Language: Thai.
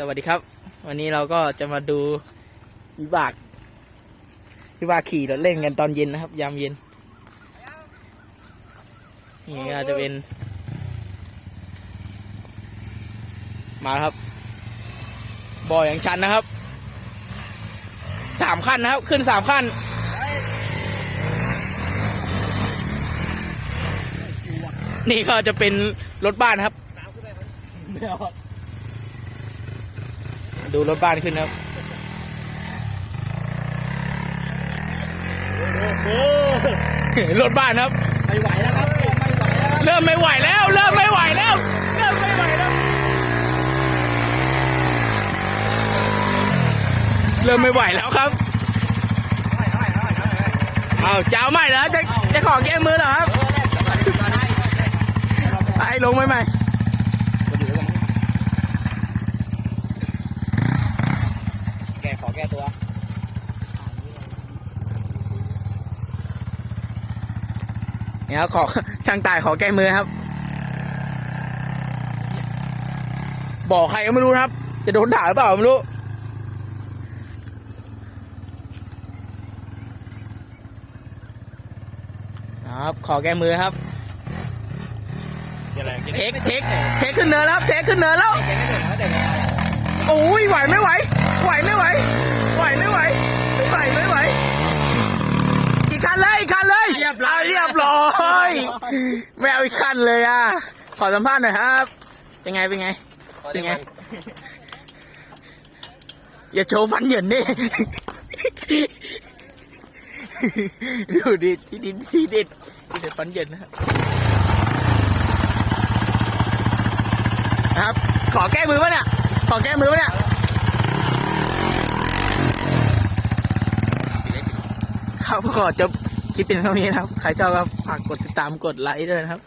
สวัสดีครับ วันนี้เราก็จะมาดูวิบากวิบากขี่รถเล่นกันตอนเย็นนะครับ ยามเย็น นี่ก็จะเป็น มาครับบ่ออย่างชันนะครับสามขั้นนะครับ ขึ้นสามขั้นนี่ก็จะเป็นรถบ้านครับ ดูรถบ้านขึ้นครับรถบ้านครับ ไม่ไหวแล้วครับเริ่มไม่ไหวแล้ว เริ่มไม่ไหวแล้ว เริ่มไม่ไหวแล้ว เริ่มไม่ไหวแล้วครับเอาเจ้าใหม่เหรอจะจะขอแก้มือเหรอครับไปลงไหมใหม่ แก ขอแก้ตัวเนี่ยครับขอช่างตายขอแก้มือครับ บอกใครก็ไม่รู้นะครับ จะโดนด่าหรือเปล่าไม่รู้ครับขอแก้มือครับอะไรเทคเทคเทคขึ้นเนินแล้วครับเทคขึ้นเนินแล้ว แกไม่ถึงนะเด็ก โอ้ยไหวไม่ไหว ไหวไม่ไหว ไหวไม่ไหว ไหวไม่ไหว อีกคันเลยอีกคันเลยเรียบร้อย ไม่เอาอีกคันเลยอะ ขอสัมภาษณ์หน่อยครับ เป็นไง เป็นไง เป็นไง อย่าโชว์ฟันเหยินดิ ดูดิ ที่ดินที่เด็ดที่เด็ดฟันเหยินนะครับครับ ขอแก้มือปะเนี่ย ขอแก้มือปะเนี่ยครับขอจบ คลิปเป็นเท่านี้นะครับ ใครชอบก็ฝากกดติดตามกดไลค์ด้วยนะครับ